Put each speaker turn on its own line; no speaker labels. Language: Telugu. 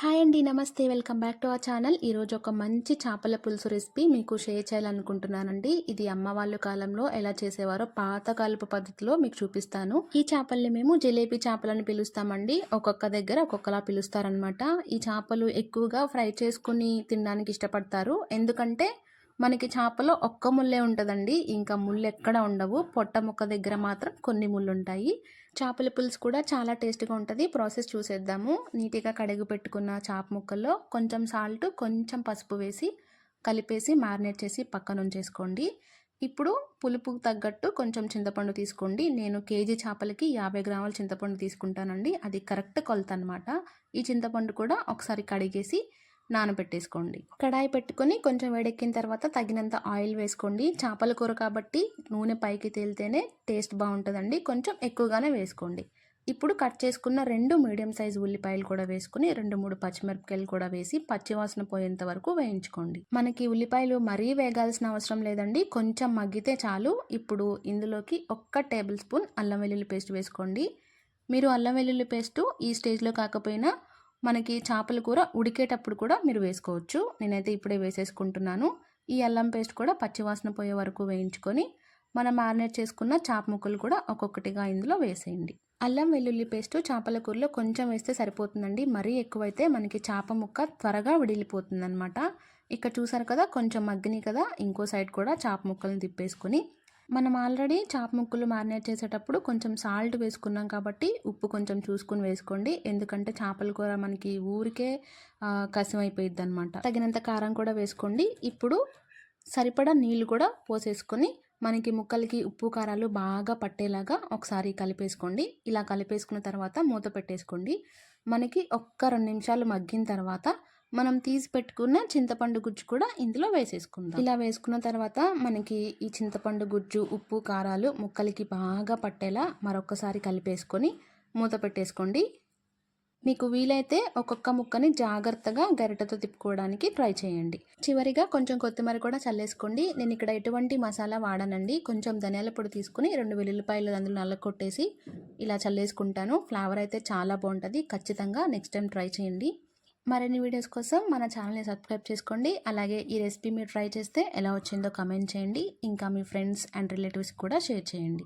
హాయ్ అండి నమస్తే. Welcome back to our channel. ఈరోజు ఒక మంచి చేపల పులుసు రెసిపీ మీకు షేర్ చేయాలనుకుంటున్నానండి. ఇది అమ్మ వాళ్ళ కాలంలో ఎలా చేసేవారో పాతకాలపు పద్ధతిలో మీకు చూపిస్తాను. ఈ చేపల్ని మేము జిలేబీ చేపలని పిలుస్తామండి. ఒక్కొక్క దగ్గర ఒక్కొక్కలా పిలుస్తారనమాట ఈ చేపలు ఎక్కువగా ఫ్రై చేసుకుని తినడానికి ఇష్టపడతారు. ఎందుకంటే మనకి చేపలో ఒక్క ముల్లే ఉంటుందండి. ఇంకా ముళ్ళు ఎక్కడ ఉండవు. పొట్ట ముక్క దగ్గర మాత్రం కొన్ని ముళ్ళు ఉంటాయి చేపల పులుసు కూడా చాలా టేస్ట్గా ఉంటుంది. ప్రాసెస్ చూసేద్దాము. నీట్గా కడిగి పెట్టుకున్న చేప ముక్కల్లో కొంచెం సాల్ట్ కొంచెం పసుపు వేసి కలిపేసి మ్యారినేట్ చేసి పక్కన ఉంచేసుకోండి. ఇప్పుడు పులుపుకు తగ్గట్టు కొంచెం చింతపండు తీసుకోండి. నేను కేజీ చేపలకి యాభై గ్రాముల చింతపండు తీసుకుంటానండి. అది కరెక్ట్ కొలత అనమాట ఈ చింతపండు కూడా ఒకసారి కడిగేసి నానబెట్టేసుకోండి. కడాయి పెట్టుకొని కొంచెం వేడెక్కిన తర్వాత తగినంత ఆయిల్ వేసుకోండి. చేపల కూర కాబట్టి నూనె పైకి తేలితేనే టేస్ట్ బాగుంటుందండి. కొంచెం ఎక్కువగానే వేసుకోండి. ఇప్పుడు కట్ చేసుకున్న రెండు మీడియం సైజ్ ఉల్లిపాయలు కూడా వేసుకుని రెండు మూడు పచ్చిమిరపకాయలు కూడా వేసి పచ్చివాసన పోయేంత వరకు వేయించుకోండి. మనకి ఉల్లిపాయలు మరీ వేగాల్సిన అవసరం లేదండి. కొంచెం మగ్గితే చాలు. ఇప్పుడు ఇందులోకి ఒక్క టేబుల్ స్పూన్ అల్లం వెల్లుల్లి పేస్ట్ వేసుకోండి. మీరు అల్లం వెల్లుల్లి పేస్టు ఈ స్టేజ్లో కాకపోయినా మనకి చేపల కూర ఉడికేటప్పుడు కూడా మీరు వేసుకోవచ్చు. నేనైతే ఇప్పుడే వేసేసుకుంటున్నాను. ఈ అల్లం పేస్ట్ కూడా పచ్చివాసన పోయే వరకు వేయించుకొని మనం మ్యారినేట్ చేసుకున్న చేప ముక్కలు కూడా ఒక్కొక్కటిగా ఇందులో వేసేయండి. అల్లం వెల్లుల్లి పేస్ట్ చేపల కూరలో కొంచెం వేస్తే సరిపోతుందండి. మరీ ఎక్కువైతే మనకి చేప ముక్క త్వరగా విడిలిపోతుందనమాట ఇక్కడ చూసారు కదా కొంచెం మగ్గినాయి కదా. ఇంకో సైడ్ కూడా చేప ముక్కలను తిప్పేసుకొని మనం ఆల్రెడీ చాప ముక్కలు మారినేట్ చేసేటప్పుడు కొంచెం సాల్ట్ వేసుకున్నాం కాబట్టి ఉప్పు కొంచెం చూసుకుని వేసుకోండి. ఎందుకంటే చేపల కూర మనకి ఊరికే కసం అయిపోయిద్ది అనమాట తగినంత కారం కూడా వేసుకోండి. ఇప్పుడు సరిపడా నీళ్ళు కూడా పోసేసుకొని మనకి ముక్కలకి ఉప్పు కారాలు బాగా పట్టేలాగా ఒకసారి కలిపేసుకోండి. ఇలా కలిపేసుకున్న తర్వాత మూత పెట్టేసుకోండి. మనకి ఒక్క రెండు నిమిషాలు మగ్గిన తర్వాత మనం తీసి పెట్టుకున్న చింతపండు గుజ్జు కూడా ఇందులో వేసేసుకుందాం. ఇలా వేసుకున్న తర్వాత మనకి ఈ చింతపండు గుజ్జు ఉప్పు కారాలు ముక్కలకి బాగా పట్టేలా మరొకసారి కలిపేసుకొని మూత పెట్టేసుకోండి. మీకు వీలైతే ఒక్కొక్క ముక్కని జాగ్రత్తగా గరిటతో తిప్పుకోవడానికి ట్రై చేయండి. చివరిగా కొంచెం కొత్తిమీర కూడా చల్లేసుకోండి. నేను ఇక్కడ ఎటువంటి మసాలా వాడనండి. కొంచెం ధనియాల పొడి తీసుకుని రెండు వెల్లుల్లిపాయలు అందులో నల్ల కొట్టేసి ఇలా చల్లేసుకుంటాను. ఫ్లేవర్ అయితే చాలా బాగుంటుంది. ఖచ్చితంగా నెక్స్ట్ టైం ట్రై చేయండి. మరిన్ని వీడియోస్ కోసం మన ఛానల్ని సబ్స్క్రైబ్ చేసుకోండి. అలాగే ఈ రెసిపీ మీరు ట్రై చేస్తే ఎలా వచ్చిందో కమెంట్ చేయండి. ఇంకా మీ ఫ్రెండ్స్ అండ్ రిలేటివ్స్ కూడా షేర్ చేయండి.